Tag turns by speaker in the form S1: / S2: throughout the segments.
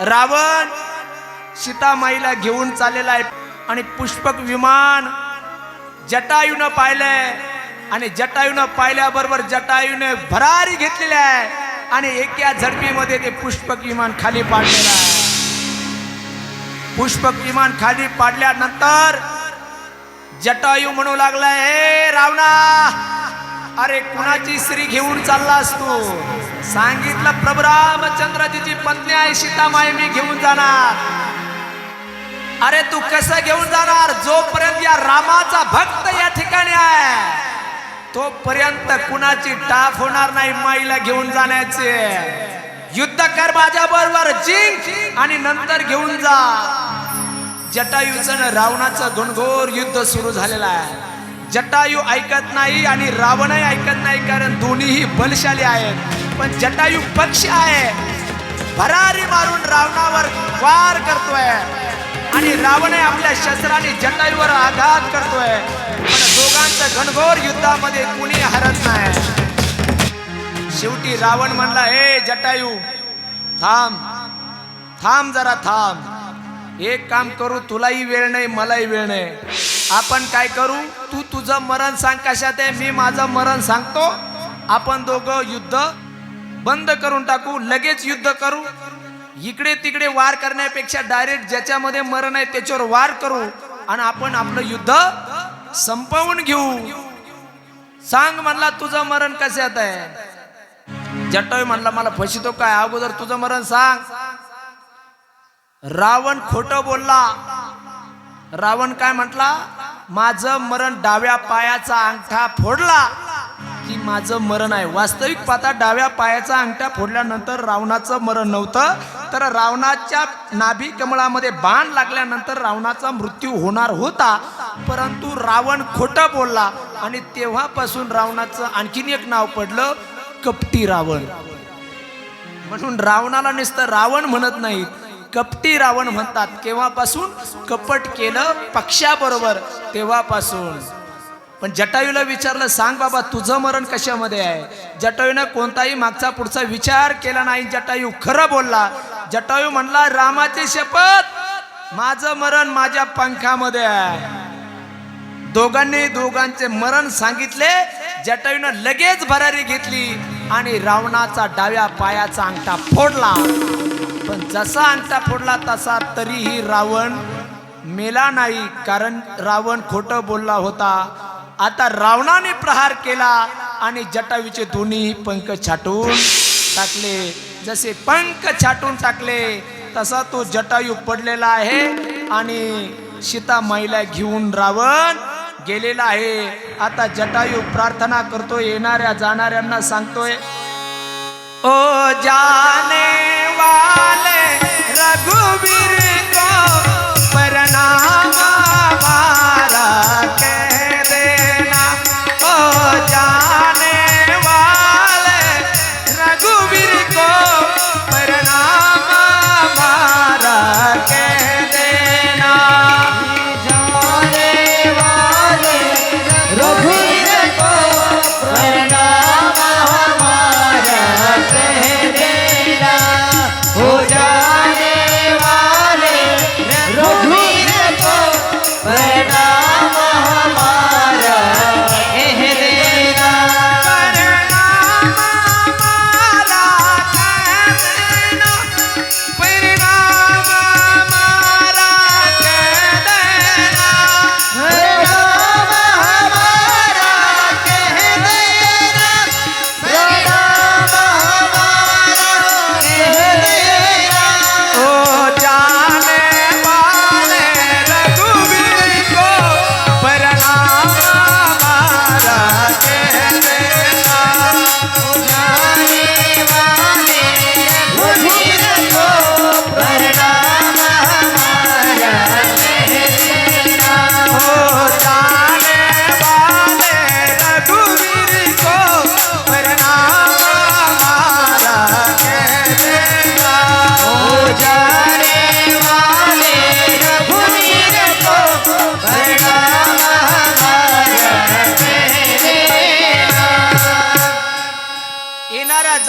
S1: रावण सीतामाईला घेऊन चाललेला आहे आणि पुष्पक विमान जटायूनं पाहिलंय. आणि जटायूनं पाहिल्याबरोबर जटायूने भरारी घेतलेली आहे. आणि एका झडपीमध्ये ते पुष्पक विमान खाली पाडलेलं आहे. पुष्पक विमान खाली पाडल्यानंतर जटायू म्हणू लागलाय हे रावणा अरे कुणाची स्त्री घेऊन चाललास तू सांगितलं प्रभू रामचंद्रजीची पत्नी आहे सीतामाई मी घेऊन जाणार. अरे तू कसं घेऊन जाणार? जोपर्यंत या रामाचा भक्त या ठिकाणी आहे तोपर्यंत कुणाची टाफ होणार नाही माईला घेऊन जाण्याचे. युद्ध कर माझ्या बरोबर जिंक आणि नंतर घेऊन जा. जटायूचं रावणाचं घनघोर युद्ध सुरू झालेलं आहे. जटायू ऐकत नाही आणि रावणही ऐकत नाही कारण दोन्हीही बलशाली आहेत. पण जटायू पक्ष आहे. भरारी मारून रावणावर वार करतोय. आणि रावणे आपल्या शस्त्राने जटायूवर आघात करतोय. पण दोघांचं घनघोर युद्धामध्ये कुणी हरत नाही. शेवटी रावण म्हणला हे जटायू थांब थांब जरा थांब. एक काम करू तुलाही वेळ नाही मलाही वेळ नाही. आपण काय करू? तू तुझं मरण सांग कशात आहे? मी माझं मरण सांगतो. आपण दोघं युद्ध बंद करून टाकू लगेच युद्ध करू. इकडे तिकडे वार करण्यापेक्षा डायरेक्ट ज्याच्यामध्ये मरण आहे त्याच्यावर वार करू आणि आपण आपलं युद्ध संपवून घेऊ. सांग म्हणला तुझं मरण कशात आहे? जटायू म्हणला मला फसितो काय? अगोदर तुझं मरण सांग. रावण खोट बोलला रावण काय म्हटला? माझं मरण डाव्या पायाचा अंगठा फोडला. की माझं मरण आहे. वास्तविक पाहता डाव्या पायाचा अंगठा फोडल्यानंतर रावणाचं मरण नव्हतं. तर रावणाच्या नाभी कमळामध्ये बाण लागल्यानंतर रावणाचा मृत्यू होणार होता. परंतु रावण खोटं बोलला आणि तेव्हापासून रावणाचं आणखीन एक नाव पडलं कपटी रावण. म्हणून रावणाला नुसतं रावण म्हणत नाहीत. कपटी रावण म्हणतात. केव्हापासून? कपट केलं पक्षाबरोबर तेव्हापासून. पण जटायूला विचारलं सांग बाबा तुझं मरण कशामध्ये आहे? जटायूनं कोणताही मागचा पुढचा विचार केला नाही. जटायू खरं बोलला. जटायू म्हणला रामाची शपथ माझं मरण माझ्या पंखामध्ये आहे. दोघांनी दोघांचे मरण सांगितले. जटायूनं लगेच भरारी घेतली आणि रावणाचा डाव्या पायाचा अंगठा फोडला. पण जसा अंगठा फोडला तसा तरीही रावण मेला नाही कारण रावण खोटं बोलला होता. आता रावणाने प्रहार केला आणि जटायूचे दोन्ही पंख छाटून टाकले. जसे पंख छाटून टाकले तसा तो जटायू पडलेला आहे आणि सीता महिला घेऊन रावण गेलेला आहे. आता जटायू प्रार्थना करतो येणाऱ्या जाणाऱ्यांना सांगतोय ओ जाने காலை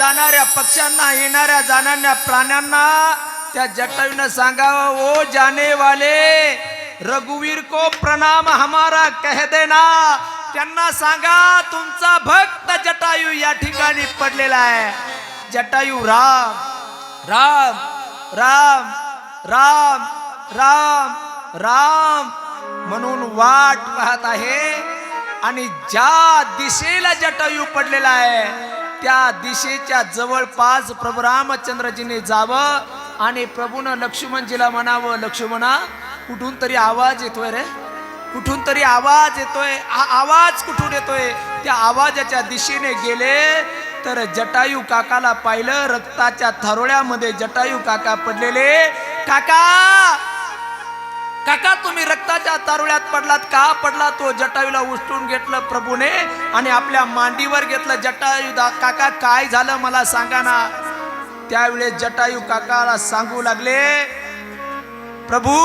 S1: जाणाऱ्या पक्ष्यांना येणाऱ्या जाणाऱ्या प्राण्यांना त्या जटायूनं सांगावं ओ जाने वाले रघुवीर को प्रणाम हमारा कह देना. त्यांना सांगा तुमचा भक्त जटायू या ठिकाणी पडलेला आहे. जटायू राम राम राम राम राम राम. म्हणून वाट पाहत आहे. आणि ज्या दिशेला जटायू पडलेला आहे त्या दिशेच्या जवळपास प्रभू रामचंद्रजीने जावं आणि प्रभूनं लक्ष्मणजीला म्हणावं लक्ष्मणा कुठून तरी आवाज येतोय रे? कुठून तरी आवाज येतोय? हा आवाज कुठून येतोय? त्या आवाजाच्या दिशेने गेले तर जटायू काकाला पाहिलं रक्ताच्या थरोळ्यामध्ये जटायू काका पडलेले. काका काका तुम्ही रक्ताच्या तारुळ्यात पडलात का? पडला तो जटायूला उचलून घेतलं प्रभूने आणि आपल्या मांडीवर घेतलं. जटायू दा- काका काय झालं मला सांगा ना. त्यावेळेस जटायू काकाला सांगू लागले प्रभू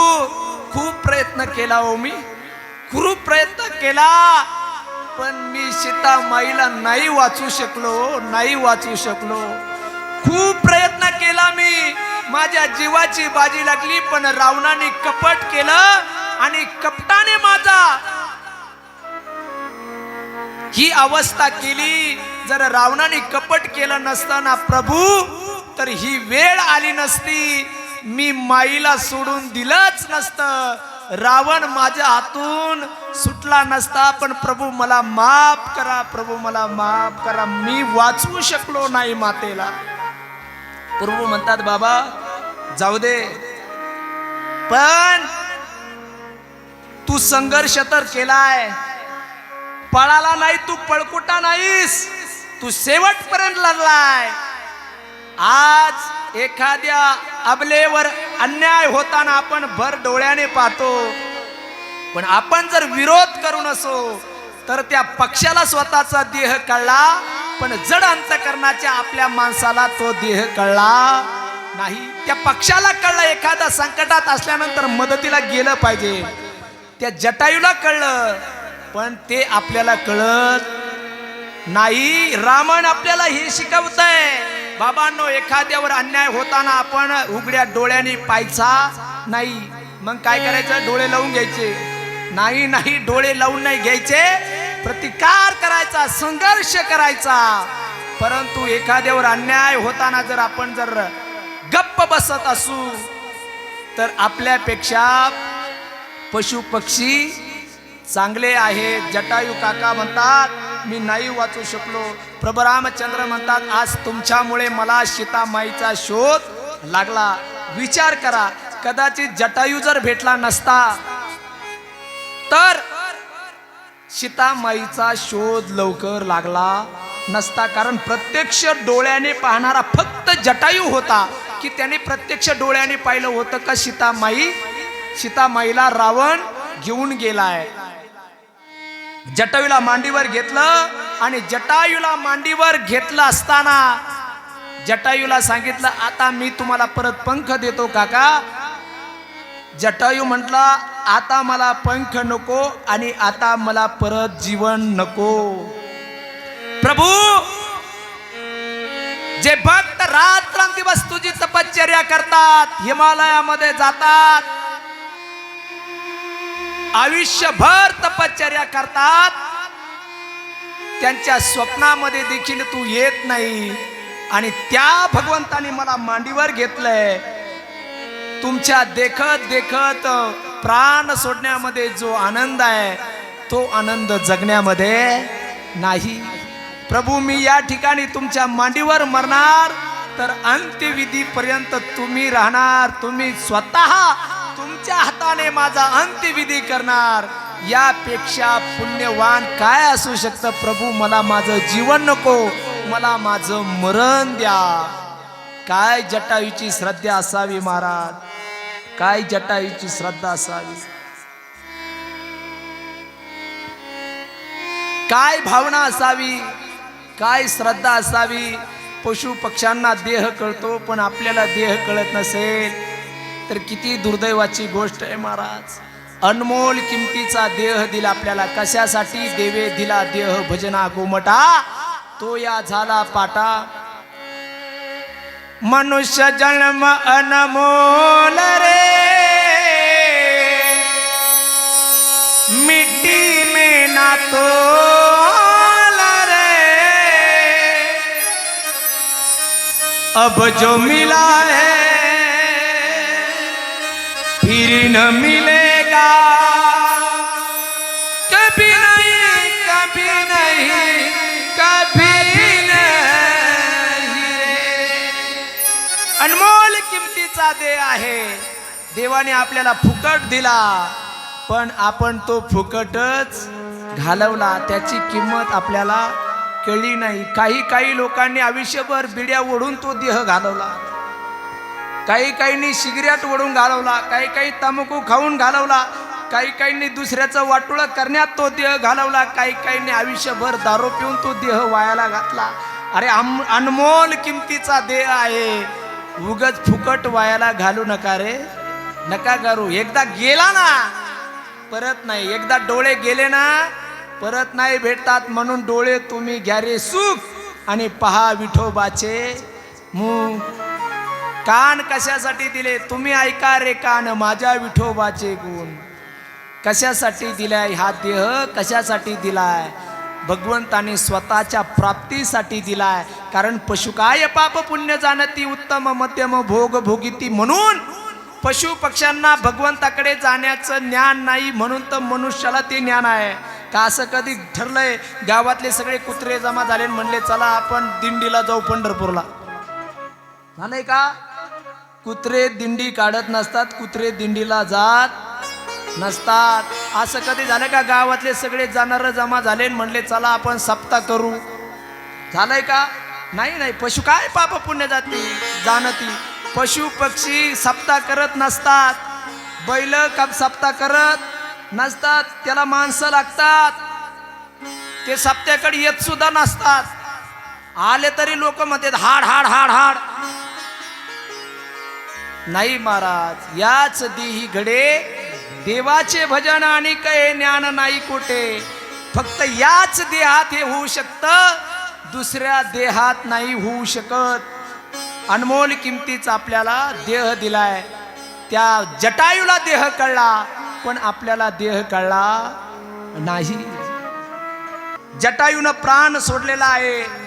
S1: खूप प्रयत्न केला हो मी. खूप प्रयत्न केला पण मी सीता माईला नाही वाचू शकलो नाही वाचू शकलो. खूप प्रयत्न केला मी. माझ्या जीवाची बाजी लागली पण रावणाने कपट केलं आणि कपटाने माझा ही अवस्था केली. जर रावणाने कपट केलं नसताना प्रभू तर ही वेळ आली नसती. मी माईला सोडून दिलंच नसतं. रावण माझ्या हातून सुटला नसता पण प्रभू मला माफ करा प्रभू मला माफ करा. मी वाचवू शकलो नाही मातेला. प्रभू म्हणतात बाबा जाऊ दे. पण तू संघर्ष तर केलाय. पळाला नाही तू पळकुटा नाहीस. तू शेवटपर्यंत लढलाय. आज एखाद्या अबलेवर अन्याय होताना आपण भर डोळ्याने पाहतो. पण आपण जर विरोध करू नसो तर त्या पक्षाला स्वतःचा देह कळला पण जड अंतकरणाच्या आपल्या माणसाला तो देह कळला. नाही. त्या पक्षाला कळलं एखादा संकटात असल्यानंतर मदतीला गेलं पाहिजे. त्या जटायूला कळलं पण ते आपल्याला कळत नाही. रामायण आपल्याला हे शिकवत आहे बाबांनो एखाद्यावर अन्याय होताना आपण उघड्या डोळ्याने पाहायचा नाही. मग काय करायचं? डोळे लावून घ्यायचे. नाही नाही डोळे लावून नाही घ्यायचे. प्रतिकार करायचा संघर्ष करायचा. परंतु एखाद्यावर अन्याय होताना जर आपण जर गप्प बसत असू तर आपल्यापेक्षा पशु पक्षी चांगले आहेत जटायू काका म्हणतात मी नाही वाचू शकलो. प्रभरामचंद्र म्हणतात आज तुमच्यामुळे मला सीतामाईचा शोध लागला. विचार करा कदाचित जटायू जर भेटला नसता तर सीतामाईचा शोध लवकर लागला नसता. कारण प्रत्यक्ष डोळ्याने पाहणारा फक्त जटायू होता. की त्याने प्रत्यक्ष डोळ्याने पाहिलं होतं का सीतामाई? सीतामाईला रावण घेऊन गेलाय. जटायूला मांडीवर घेतलं आणि जटायूला मांडीवर घेतलं असताना जटायूला सांगितलं आता मी तुम्हाला परत पंख देतो काका. जटायू म्हटला आता मला पंख नको आणि आता मला परत जीवन नको. प्रभू जे भक्त रात करतात हिमालयामध्ये जातात. आयुष्यभर तपश्चर्या करतात. त्यांच्या स्वप्नामध्ये देखील तू येत नाही. आणि त्या भगवंताने मला मांडीवर घेतलंय. तुमच्या देखत देखत प्राण सोडण्यामध्ये जो आनंद आहे तो आनंद जगण्यामध्ये नाही. प्रभू मी या ठिकाणी तुमच्या मांडीवर मरणार. तर अंत्यविधीपर्यंत तुम्ही राहणार तुम्ही स्वतः तुमच्या हाताने माझा अंत्यविधी करणार. यापेक्षा पुण्यवान काय असू शकतं? प्रभू मला माझं जीवन नको मला माझं मरण द्या. काय जटायूची श्रद्धा असावी महाराज? काय जटायूची श्रद्धा असावी? काय भावना असावी? काय श्रद्धा असावी? पशु पक्ष्यांना देह कळतो पण आपल्याला देह कळत नसेल. तर किती दुर्दैवाची गोष्ट आहे महाराज. अनमोल किमतीचा देह दिला आपल्याला. कशासाठी? देवे दिला देह भजना गोमटा. तो या झाला पाटा. मनुष्य जन्म अनमोल रे. मिट्टी में ना तो अब जो मिला है फिर न मिलेगा। कभी नहीं कभी नहीं कभी नहीं अनमोल किमतीचा दे आहे. देवाने आपल्याला फुकट दिला पण आपण तो फुकटच घालवला. त्याची किंमत आपल्याला केली नाही. काही काही लोकांनी आयुष्यभर बिड्या ओढून तो देह घालवला. काही काहींनी सिगरेट ओढून घालवला. काही काही तंबाखू खाऊन घालवला. काही काहींनी दुसऱ्याचं वाटोळं करण्यात तो देह घालवला. काही काहींनी आयुष्यभर दारू पिऊन तो देह वायाला घातला. अरे अनमोल किमतीचा देह आहे. उगच फुकट वायाला घालू नका रे. नका करू एकदा गेला ना परत नाही. एकदा डोळे गेले ना परत नाही भेटतात म्हणून डोळे तुम्ही घ्या रे सुख. आणि पहा विठोबाचे मुख. कान कशासाठी दिले? तुम्ही ऐका रे कान माझ्या विठोबाचे गुण. कशासाठी दिलाय हा देह? कशासाठी दिलाय? भगवंताने स्वतःच्या प्राप्तीसाठी दिलाय. कारण पशु काय पाप पुण्य जाणती? उत्तम मध्यम भोग भोगिती म्हणून. पशु पक्ष्यांना भगवंताकडे जाण्याचं ज्ञान नाही म्हणून तर मनुष्याला ते ज्ञान आहे. का असं कधी ठरलंय? गावातले सगळे कुत्रे जमा झाले म्हणले चला आपण दिंडीला जाऊ पंढरपूरला. झालंय का? कुत्रे दिंडी काढत नसतात कुत्रे दिंडीला जात नसतात. असं कधी झालं का? गावातले सगळे जाणार जमा झाले म्हणले चला आपण सप्ताह करू. झालंय का? नाही नाही पशु काय पाप पुण्य जाती जाणती. पशु पक्षी सप्ताह करत नसतात. बैल का सप्ताह करत नसतात त्याला माणसं लागतात. ते सप्त्याकडे येत सुद्धा नसतात. आले तरी लोक म्हणतात हाड हाड हाड हाड. नाही महाराज याच देही घडे. देवाचे भजन आणि काही ज्ञान नाही कुठे. फक्त याच देहात हे होऊ शकतं. दुसऱ्या देहात नाही होऊ शकत. अनमोल किमतीच आपल्याला देह दिलाय. त्या जटायूला देह कळला. पण आपल्याला देह कळला नाही. जटायून प्राण सोडलेला आहे.